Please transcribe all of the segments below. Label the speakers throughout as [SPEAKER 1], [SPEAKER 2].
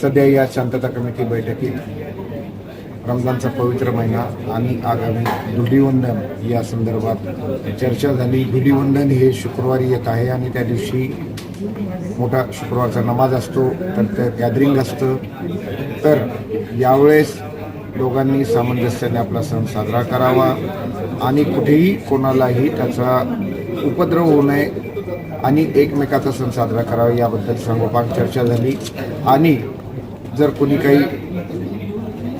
[SPEAKER 1] सध्या या शांतता कमिटी बैठकीत रमजानचा पवित्र महिना आणि आगामी धुलीवंदन या संदर्भात चर्चा झाली. धुलीवंदन हे शुक्रवारी येत आहे आणि त्या दिवशी मोठा शुक्रवारचा नमाज असतो तर त्या गॅदरिंग असतं. तर यावेळेस दोघांनी सामंजस्याने आपला सण साजरा करावा आणि कुठेही कोणालाही त्याचा उपद्रव होऊ नये आणि एकमेकाचा सण साजरा करावा याबद्दल सर्वपाक चर्चा झाली. आणि जर कोणी काही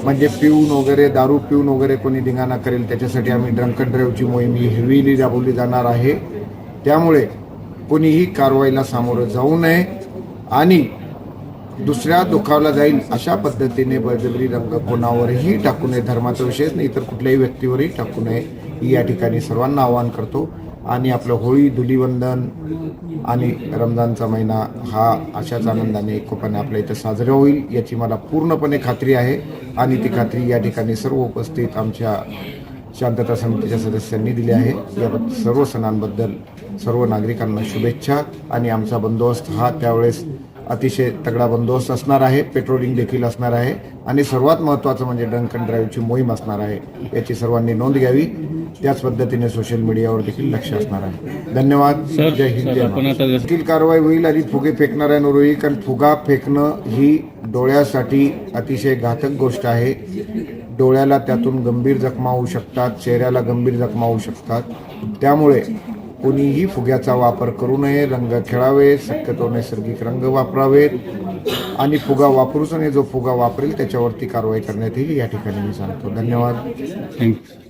[SPEAKER 1] म्हणजे पिऊन वगैरे दारू पिऊन वगैरे कोणी धिंगाणा करेल त्याच्यासाठी आम्ही ड्रंक ड्राईव्हची मोहीम ही हेवीली राबवली जाणार आहे. त्यामुळे कोणीही कारवाईला सामोरं जाऊ नये आणि दुसऱ्या दुखावला जाईल अशा पद्धतीने बळजबरी रंग कोणावरही टाकू नये. धर्माचा विषय नाही तर कुठल्याही व्यक्तीवरही टाकू नये. ही या ठिकाणी सर्वांना आवाहन करतो. आणि आपलं होळी धुलीवंदन आणि रमजानचा महिना हा अशाच आनंदाने एकोपाने आपल्या इथं साजरा होईल याची मला पूर्णपणे खात्री आहे. आणि ती खात्री या ठिकाणी सर्व उपस्थित आमच्या शांतता समितीच्या सदस्यांनी दिली आहे. याबद्दल सर्व सणांबद्दल सर्व नागरिकांना शुभेच्छा. आणि आमचा बंदोबस्त हा त्यावेळेस अतिशय तगडा बंदोबस्त असणार आहे. पेट्रोलिंग देखील असणार आहे. आणि सर्वात महत्त्वाचं म्हणजे ड्रंक अँड ड्राईव्हची मोहीम असणार आहे. याची सर्वांनी नोंद घ्यावी. त्याच पद्धतीने सोशल मीडियावर देखील लक्ष असणार आहे. धन्यवाद.
[SPEAKER 2] सर,
[SPEAKER 1] जय हिंद जय देखील कारवाई होईल आणि फुगे फेकणाऱ्यांवर होईल कारण फुगा फेकणं ही डोळ्यासाठी अतिशय घातक गोष्ट आहे. डोळ्याला त्यातून गंभीर जखमा होऊ शकतात चेहऱ्याला गंभीर जखमा होऊ शकतात. त्यामुळे कोणीही फुग्याचा वापर करू नये रंग खेळावे शक्यतो नैसर्गिक रंग वापरावेत आणि फुगा वापरूच आणि जो फुगा वापरेल त्याच्यावरती कारवाई करण्यात येईल या ठिकाणी मी सांगतो. धन्यवाद.
[SPEAKER 2] थँक्यू